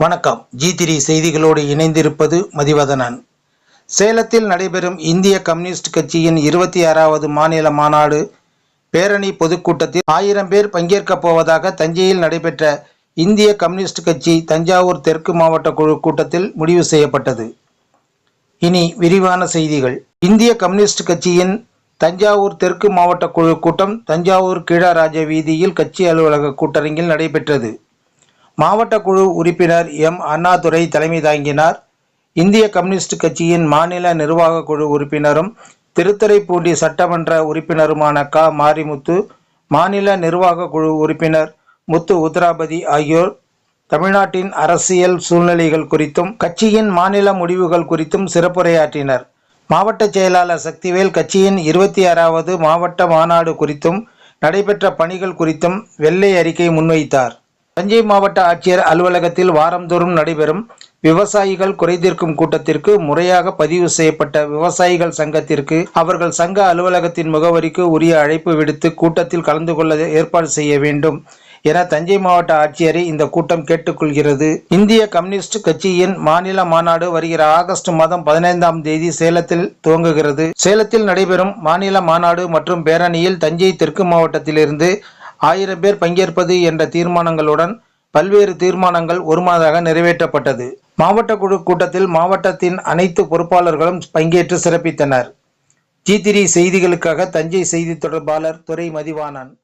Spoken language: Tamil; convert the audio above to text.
வணக்கம். ஜி திரி செய்திகளோடு இணைந்திருப்பது மதிவதனன். சேலத்தில் நடைபெறும் இந்திய கம்யூனிஸ்ட் கட்சியின் இருபத்தி ஆறாவது மாநில மாநாடு பேரணி பொதுக்கூட்டத்தில் ஆயிரம் பேர் பங்கேற்கப் போவதாக தஞ்சையில் நடைபெற்ற இந்திய கம்யூனிஸ்ட் கட்சி தஞ்சாவூர் தெற்கு மாவட்ட குழு கூட்டத்தில் முடிவு செய்யப்பட்டது. இனி விரிவான செய்திகள். இந்திய கம்யூனிஸ்ட் கட்சியின் தஞ்சாவூர் தெற்கு மாவட்ட குழு கூட்டம் தஞ்சாவூர் கீழராஜ வீதியில் கட்சி அலுவலக கூட்டரங்கில் நடைபெற்றது. மாவட்ட குழு உறுப்பினர் எம். அண்ணாதுரை தலைமை தாங்கினார். இந்திய கம்யூனிஸ்ட் கட்சியின் மாநில நிர்வாக குழு உறுப்பினரும் திருத்துறைப்பூண்டி சட்டமன்ற உறுப்பினருமான க. மாரிமுத்து மாநில நிர்வாக குழு உறுப்பினர் முத்து உத்ராபதி ஆகியோர் தமிழ்நாட்டின் அரசியல் சூழ்நிலைகள் குறித்தும் கட்சியின் மாநில முடிவுகள் குறித்தும் சிறப்புரையாற்றினர். மாவட்ட செயலாளர் சக்திவேல் கட்சியின் இருபத்தி ஆறாவது மாவட்ட மாநாடு குறித்தும் நடைபெற்ற பணிகள் குறித்தும் வெள்ளை அறிக்கை முன்வைத்தார். தஞ்சை மாவட்ட ஆட்சியர் அலுவலகத்தில் வாரந்தோறும் நடைபெறும் விவசாயிகள் குறைதீர்க்கும் கூட்டத்திற்கு முறையாக பதிவு செய்யப்பட்ட விவசாயிகள் சங்கத்திற்கு அவர்கள் சங்க அலுவலகத்தின் முகவரிக்கு உரிய அழைப்பு விடுத்து கூட்டத்தில் கலந்து கொள்ள ஏற்பாடு செய்ய வேண்டும் என தஞ்சை மாவட்ட ஆட்சியரை இந்த கூட்டம் கேட்டுக்கொள்கிறது. இந்திய கம்யூனிஸ்ட் கட்சியின் மாநில மாநாடு வருகிற ஆகஸ்ட் மாதம் பதினைந்தாம் தேதி சேலத்தில் துவங்குகிறது. சேலத்தில் நடைபெறும் மாநில மாநாடு மற்றும் பேரணியில் தஞ்சை தெற்கு மாவட்டத்திலிருந்து ஆயிரம் பேர் பங்கேற்பது என்ற தீர்மானங்களுடன் பல்வேறு தீர்மானங்கள் ஒருமாதாக நிறைவேற்றப்பட்டது. மாவட்ட குழு கூட்டத்தில் மாவட்டத்தின் அனைத்து பொறுப்பாளர்களும் பங்கேற்று சிறப்பித்தனர். ஜி செய்திகளுக்காக தஞ்சை செய்தி தொடர்பாளர் துறை மதிவாணன்